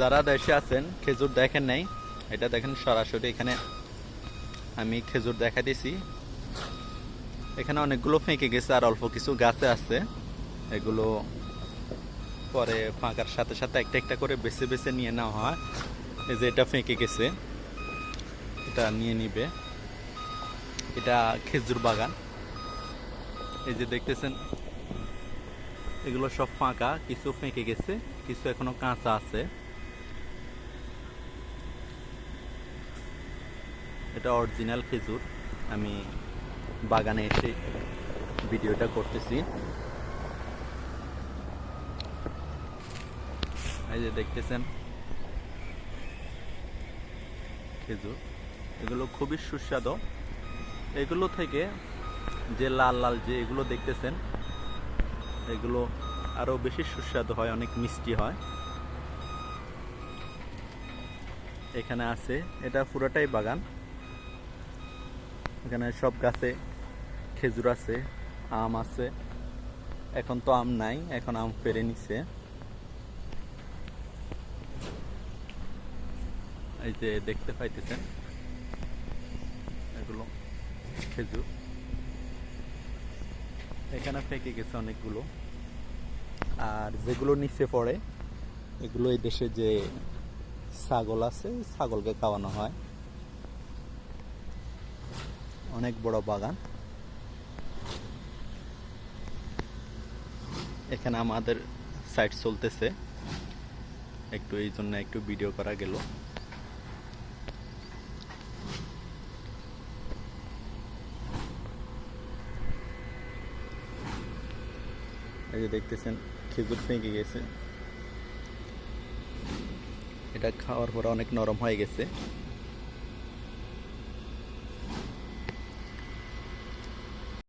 যারা দেশে আছেন, খেজুর দেখেন নাই। এটা দেখেন সরাসরি এখানে আমি খেজুর দেখা দিছি। এখানে অনেকগুলো ফেঁকে গেছে আর অল্প কিছু গাছে আছে। এগুলো পরে ফাঁকার সাথে সাথে একটা একটা করে বেছে বেছে নিয়ে নেওয়া হয়। এই যে এটা ফেঁকে গেছে, এটা নিয়ে নিবে। এটা খেজুর বাগান। এই যে দেখতেছেন, এগুলো সব ফাঁকা, কিছু ফেঁকে গেছে, কিছু এখনও কাঁচা আছে। এটা অরিজিনাল খেজুর। আমি বাগানে এসে ভিডিওটা করতেছি। এই যে দেখতেছেন, খেজুর। এগুলো খুবই সুস্বাদু। এগুলো থেকে যে লাল লাল যে এগুলো দেখতেছেন, এগুলো আরও বেশি সুস্বাদু হয়, অনেক মিষ্টি হয়। এখানে আছে, এটা পুরোটাই বাগান। এখানে সব গাছে খেজুর আছে, আম আছে। এখন তো আম নাই, এখন আম পেরে নিছে। এই যে দেখতে পাইতেছেন এগুলো খেজুর। এখানে ফেঁকে গেছে অনেকগুলো। আর যেগুলো নিচে পড়ে, এগুলো এই দেশে যে ছাগল আছে, ছাগলকে খাওয়ানো হয়। অনেক বড় বাগান। এখানে আমাদের সাইট চলতেছে। একটু এই জন্য একটু ভিডিও করা গেল। এই যে দেখতেছেন, খেজুর ফেঁকে গেছে। এটা খাওয়ার পরে অনেক নরম হয়ে গেছে।